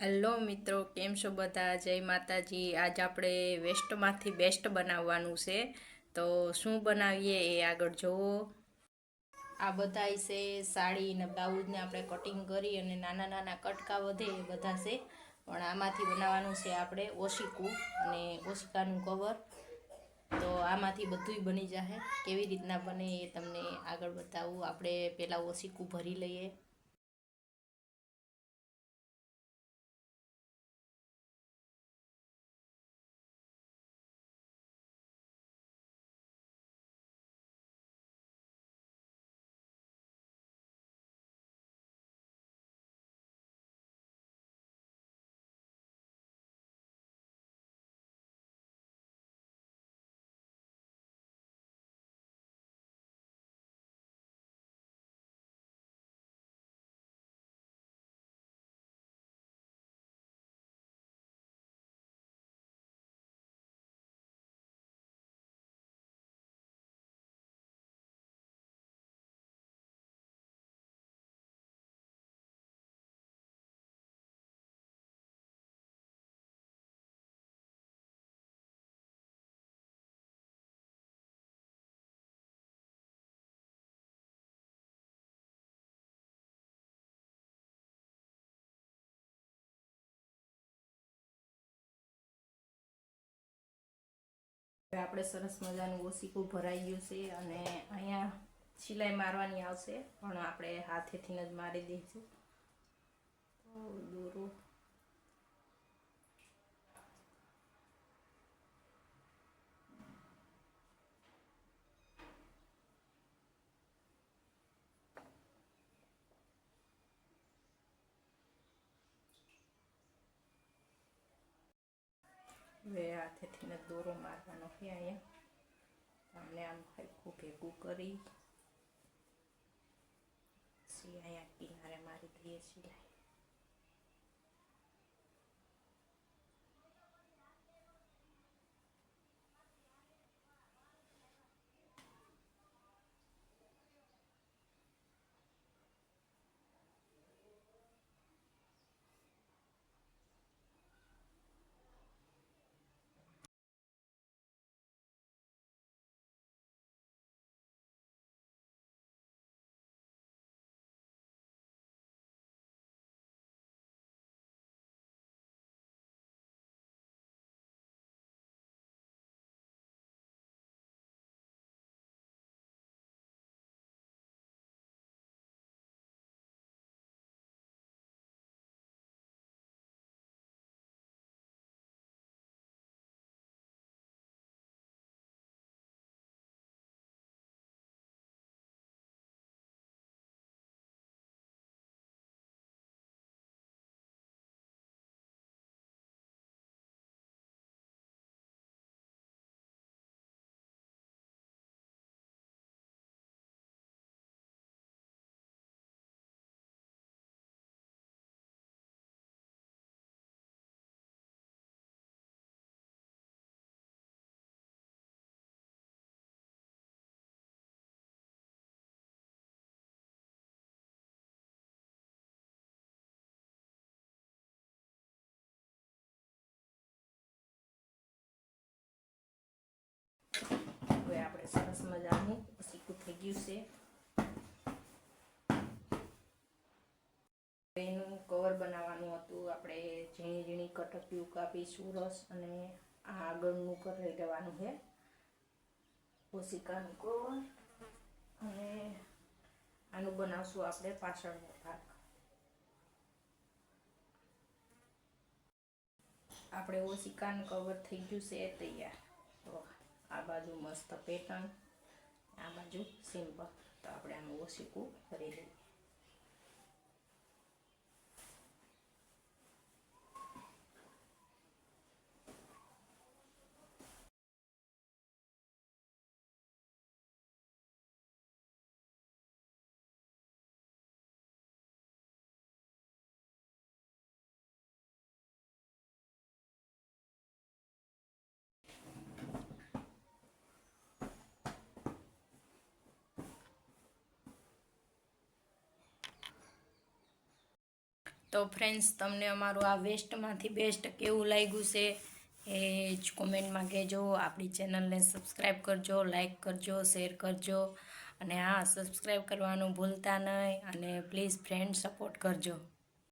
Hello મિત્રો, કેમ છો બધા? જય માતાજી. આજ આપણે વેસ્ટમાંથી બેસ્ટ બનાવવાનું છે. તો શું બનાવીએ એ આગળ જુઓ આ બધા છે સાડી ને બ્લાઉઝને આપણે કટિંગ કરી અને નાના નાના કટકા વધે એ બધા છે. પણ આમાંથી બનાવવાનું છે આપણે ઓશિકું અને ઓશિકાનું કવર. તો આમાંથી બધુંય બની જશે કેવી રીતના બને એ તમને આગળ બતાવું. આપણે પહેલાં ઓશિકું ભરી લઈએ. હવે આપણે સરસ મજાનું ઓસીકું ભરાઈ ગયું છે અને અહીંયા સિલાઈ મારવાની આવશે, પણ આપણે હાથેથી જ મારી દઈશું. તો દોરો. હવે હાથેથી ને દોરો મારવાનો છે અહીંયા. અને આમ હલકું ભેગું કરી. પછી અહીંયા કિનારે મારી દઈએ સિલાઈ સરસ મજાનું સીકું થઈ ગયું છે એનું કવર બનાવવાનું હતું આપણે ઝીણી ઝીણી કટકીઓ કાપીશું રસ અને આ આગળનું કરી લેવાનું છે ઓસિકાનું કવર અને આનું બનાવશું આપણે પાછળનો ભાગ આપણે ઓસિકાનું કવર થઈ ગયું છે તૈયાર આ બાજુ મસ્ત પેટર્ન આ બાજુ સિમ્પલ તો આપણે આનું ઓશિકું કરી લઈએ. તો ફ્રેન્ડ્સ તમને અમારું આ વેસ્ટમાંથી બેસ્ટ કેવું લાગ્યું છે એ જ કોમેન્ટમાં કહેજો. આપણી ચેનલને સબસ્ક્રાઈબ કરજો લાઇક કરજો શેર કરજો. અને હા સબસ્ક્રાઈબ કરવાનું ભૂલતા નહીં અને પ્લીઝ ફ્રેન્ડ સપોર્ટ કરજો.